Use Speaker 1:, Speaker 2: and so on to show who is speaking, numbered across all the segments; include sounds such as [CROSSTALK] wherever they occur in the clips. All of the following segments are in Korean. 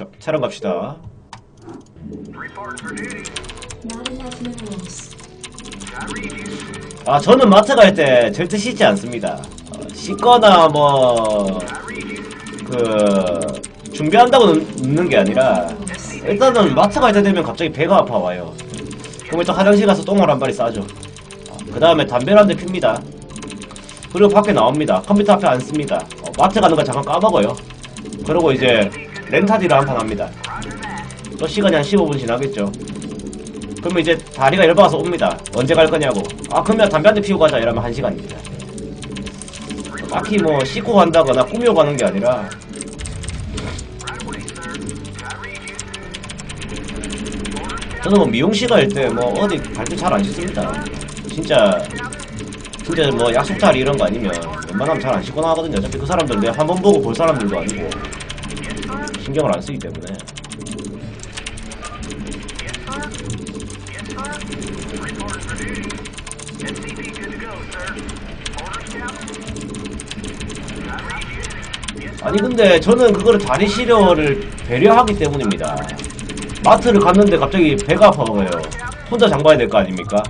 Speaker 1: 저, 촬영 갑시다. 아, 저는 마트 갈 때 절대 씻지 않습니다. 어, 씻거나 뭐, 그, 준비한다고 넣- 넣는 게 아니라, 일단은 마트 갈 때 되면 갑자기 배가 아파와요. 그럼 일단 화장실 가서 똥을 한 발이 싸죠. 그 다음에 담배를 한 대 핍니다. 그리고 밖에 나옵니다. 컴퓨터 앞에 앉습니다. 어, 마트 가는 걸 잠깐 까먹어요. 그리고 이제 렌타디를 한판 합니다. 또 시간이 한 15분 지나겠죠. 그러면 이제 다리가 열받아서 옵니다. 언제 갈 거냐고. 아, 그러면 담배 한 대 피우고 가자. 이러면 한 시간입니다. 딱히 뭐 씻고 간다거나 꾸미고 가는 게 아니라 저는 뭐 미용실 갈 때 뭐 어디 갈 때 잘 안 씻습니다. 진짜 진짜 뭐 약속 자리 이런 거 아니면 웬만하면 잘 안 씻고 나가거든요. 어차피 그 사람들 내가 한 번 보고 볼 사람들도 아니고 신경을 안 쓰기 때문에. 아니 근데 저는 그거를 다리 시려를 배려하기 때문입니다. 마트를 갔는데 갑자기 배가 아파서요. 혼자 장봐야 될 거 아닙니까?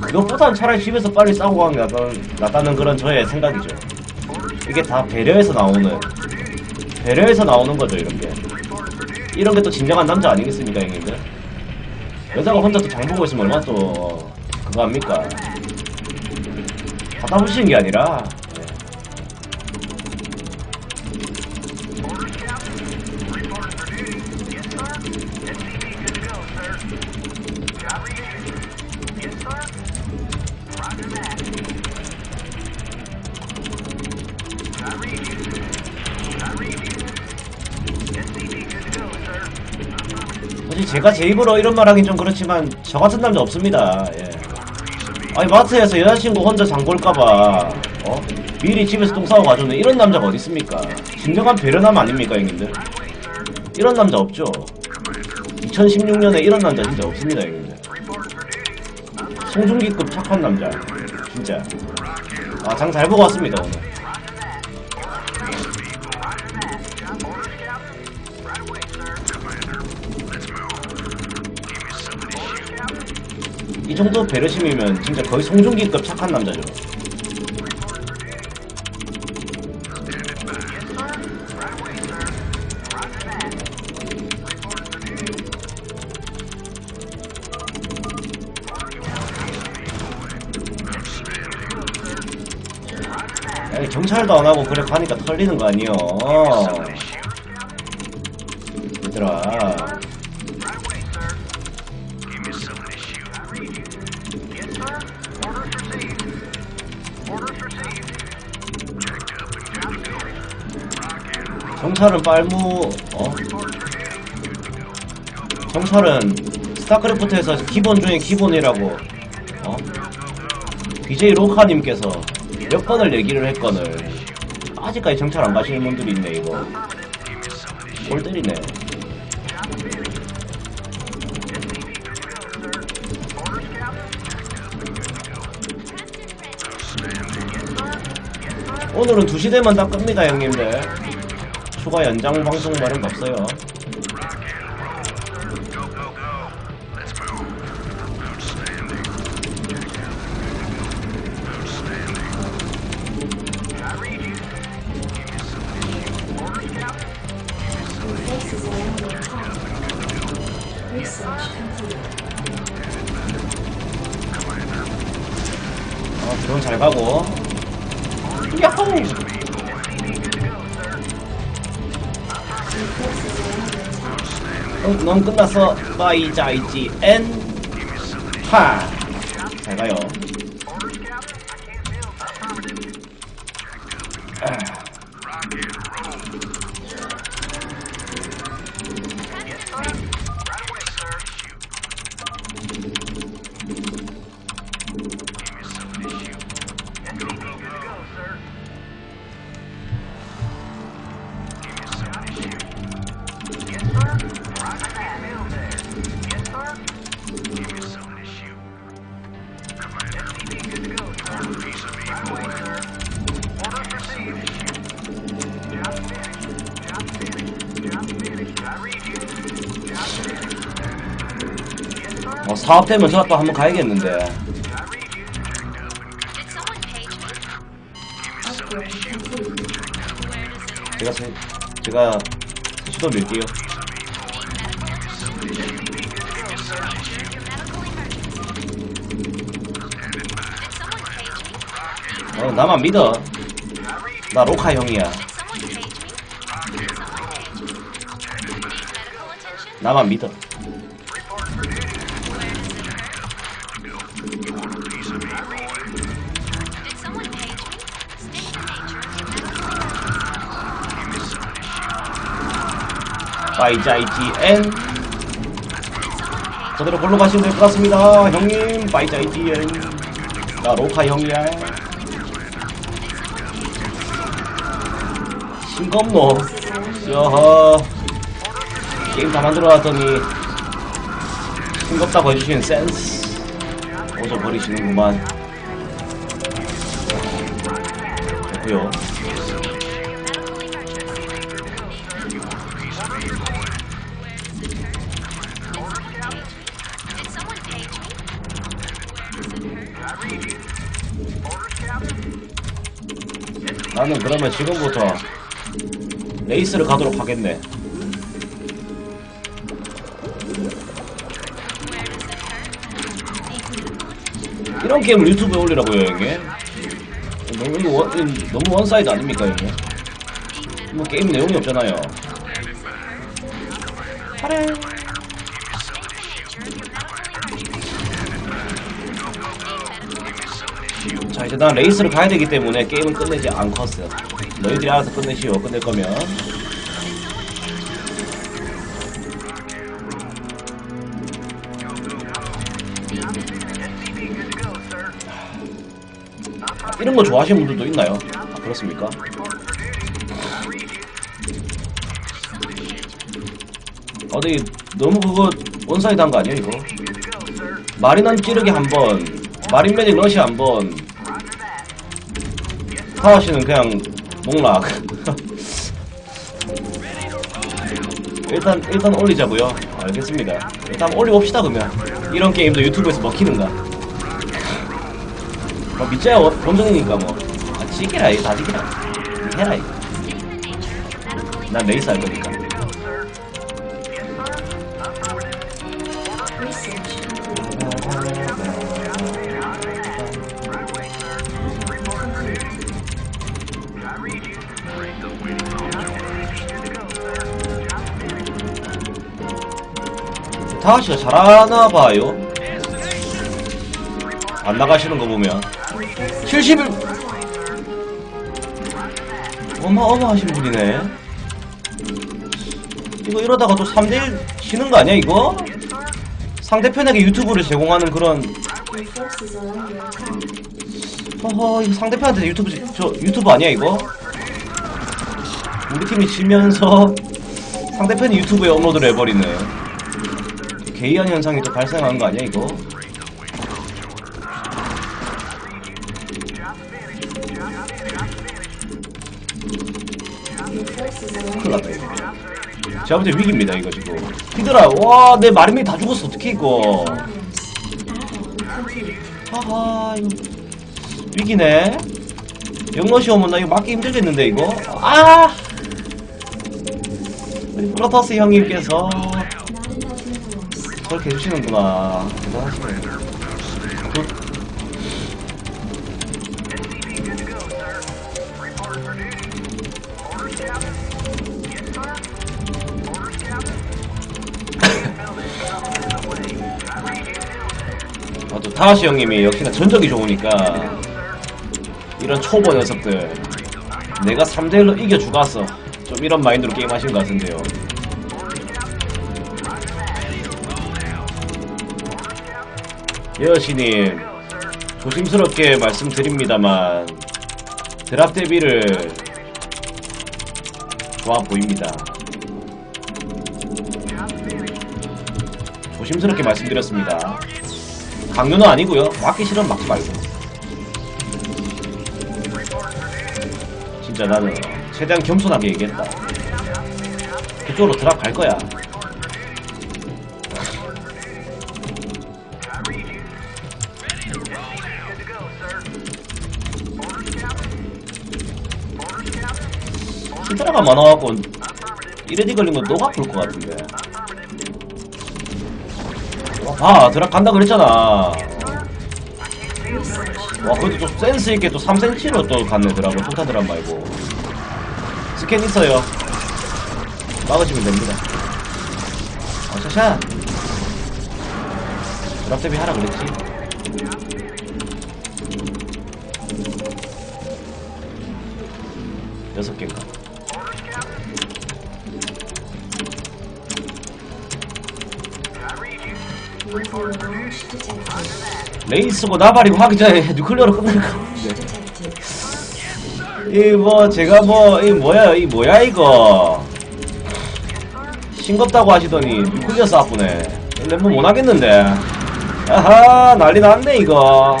Speaker 1: 그것보다는 차라리 집에서 빨리 싸고 가는 게 낫다는, 그런 저의 생각이죠. 이게 다 배려해서 나오는 배려해서 나오는 거죠 이런 게. 이런 게 또 진정한 남자 아니겠습니까 형님들? 여자가 혼자 또 장 보고 있으면 얼마나 또 그거 합니까? 붙이는 게 아니라 제가 제 입으로 이런 말 하긴 좀 그렇지만 저 같은 남자 없습니다. 예. 아니 마트에서 여자친구 혼자 장 볼까봐 어? 미리 집에서 똥 싸고 가져오는 이런 남자가 어디 있습니까? 진정한 배려남 아닙니까 형님들? 이런 남자 없죠. 2016년에 이런 남자 진짜 없습니다 형님들. 송중기급 착한 남자 진짜. 아 장 잘 보고 왔습니다 오늘. 이 정도 배려심이면 진짜 거의 송중기급 착한 남자죠. 에이, 경찰도 안 하고 그래 가니까 털리는 거 아니여. 얘들아. 경찰은 빨무 어? 경찰은 스타크래프트에서 기본 중에 기본이라고 어? BJ 로카님께서 몇 번을 얘기를 했거늘 아직까지 경찰 안 가시는 분들이 있네 이거 골 때리네 오늘은 2시 되면 다 끕니다 형님들 추가 연장 방송 마련 없어요 넌, 넌 끝났어. 바이자이지 엔하잘 가요 한번 가야겠는데.
Speaker 2: Upgrade complete.
Speaker 3: Where does it hurt?
Speaker 1: 제가 세, 제가 수도 밀게요. 어, 나만 믿어. 나 로카 형이야. 나만 믿어.
Speaker 3: Page
Speaker 1: 저대로 걸로 가시면 될 것 같습니다. 형님, 바이자이지엔 나 로카 형이야. 싱겁노. 여허. 게임 다 만들어놨더니 싱겁다고 해주시는 센스. 어서 버리시는구만. 됐고요. 나는 그러면 지금부터 레이스를 가도록 하겠네. 이런 게임을 유튜브에 올리라고요, 이게? 너무, 원, 너무 원사이드 아닙니까, 이게? 뭐 게임 내용이 없잖아요. 그래. 난 레이스를 가야 되기 때문에 게임은 끝내지 않겠어. 너희들이 알아서 끝내시오. 끝낼 거면. 이런 거 좋아하시는 분들도 있나요? 아, 그렇습니까? 어디 너무 그거 원사이드 한 거 아니야 이거? 마리난 찌르기 한 번, 마린 매직 러시 한 번, 하하 씨는 그냥 목락. 일단 일단 올리자고요. 알겠습니다. 일단 올려봅시다 그러면. 이런 게임도 유튜브에서 먹히는가? 뭐 밑자야 원- 원정이니까 뭐. 아, 지기라 이거 다 지기라. 해라 이거. 난 레이스 할 거니까. 다하씨가 잘하나 봐요. 안 나가시는 거 보면 70일 어마어마하신 분이네. 이거 이러다가 또 3대1 치는 거 아니야 이거? 상대편에게 유튜브를 제공하는 그런. 허허 이거 상대편한테 유튜브 지- 저 유튜브 아니야 이거? 우리 팀이 지면서 [LAUGHS] 상대편이 유튜브에 업로드를 해버리네. 게이한 현상이 또 발생하는 거 아니야 이거?
Speaker 2: Your forces are
Speaker 1: 큰일
Speaker 2: under
Speaker 1: 났다 이거. 제가 볼 때 위기입니다 이거 지금. 히드라 와내 마름이 다 죽었어 어떻게 이거? 하하 이거 위기네. 영러시 오면 나 이거 맞기 힘들겠는데 이거? 아! 우리 프로토스 형님께서 저렇게 해주시는구나. 대단하시네. 굿. 아, 또 타하시 형님이 역시나 전적이 좋으니까 이런 초보 녀석들 내가 3대1로 이겨 죽었어 좀 이런 마인드로 게임 하시는 것 같은데요 여신님. 조심스럽게 말씀드립니다만 드랍 대비를 좋아 보입니다. 조심스럽게 말씀드렸습니다. 강요는 아니고요. 막기 싫으면 막지 말고. 진짜 나는 최대한 겸손하게 얘기했다. 그쪽으로 드랍 갈 거야 히드라가 많아갖고 이레디 걸린 건 너가 아플 것 같은데. 아 드랍 간다 그랬잖아. 와 그래도 좀 센스 있게 또 3cm로 또 갔네 드랍을. 폭탄 드랍 말고. 스캔 있어요. 막으시면 됩니다. 어 샤샤. 드랍 대비 하라 그랬지. 여섯 개인가 레이스고 나발이고 하기 전에 뉴클리어로 끝날 것
Speaker 2: Launch
Speaker 1: 같은데
Speaker 2: detected.
Speaker 1: 이뭐 제가 뭐 이 뭐야 이 뭐야 이거? 싱겁다고 하시더니 뉴클리어 쏴보네 랩뭐 못하겠는데. 아하 난리 났네 이거.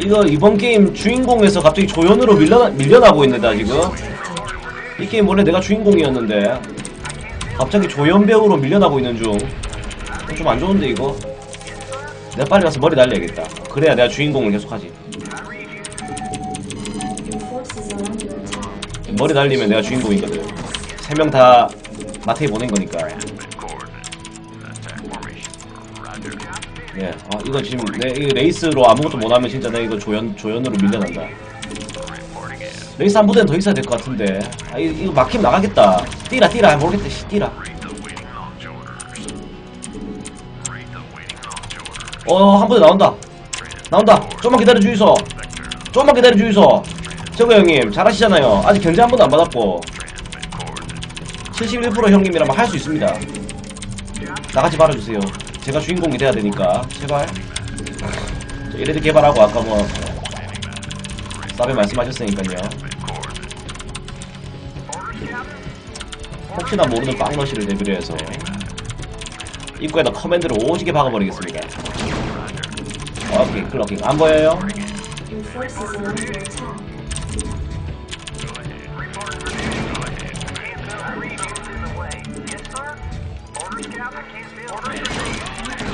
Speaker 1: 이거 이번 게임 주인공에서 갑자기 조연으로 밀려, 밀려나고 있는데 지금 이 게임 원래 내가 주인공이었는데 갑자기 조연 배우로 밀려나고 있는 중. 좀 안 좋은데 이거. 내가 빨리 가서 머리 날려야겠다. 그래야 내가 주인공을 계속하지. 머리 날리면 내가 주인공이거든. 세 명 다 마트에 보낸 거니까. 예, 아, 이거 지금 내 이 레이스로 아무것도 못하면 진짜 내가 이거 조연 조연으로 밀려난다. 레이스 한 부대는 더 있어야 될 것 같은데. 아, 이, 이거 막히면 나가겠다. 뛰라 뛰라 모르겠다. 씨, 뛰라. 어, 한 부대 나온다. 나온다. 좀만 기다려 주이소. 좀만 기다려 주이소. 저거 형님 잘하시잖아요. 아직 견제 한 번도 안 받았고. 71% 형님이라면 할 수 있습니다. 나같이 말아주세요. 제가 주인공이 돼야 되니까 제발. 저 이레드 개발하고 아까 뭐 사배 말씀하셨으니까요. 혹시나 모르는 빵러시를 대비로 해서 입구에다 커맨드를 오지게 박아버리겠습니다. 오케이 클럭킹 안 보여요?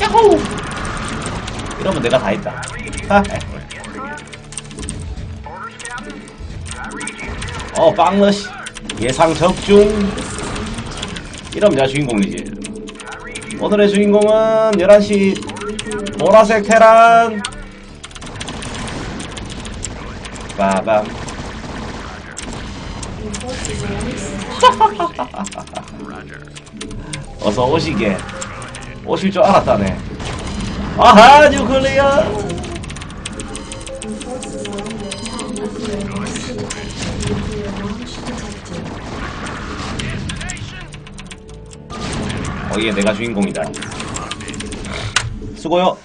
Speaker 1: 야호! 이러면 내가 다 했다. 어, 빵러시. 예상 적중. 이러면 내가 주인공이지. 오늘의 주인공은 11시 보라색 테란. 빠밤. [LAUGHS] 어서 오시게. 오실 줄 알았다네. 아하, 뉴클리어! 거기에 내가 주인공이다. 수고요.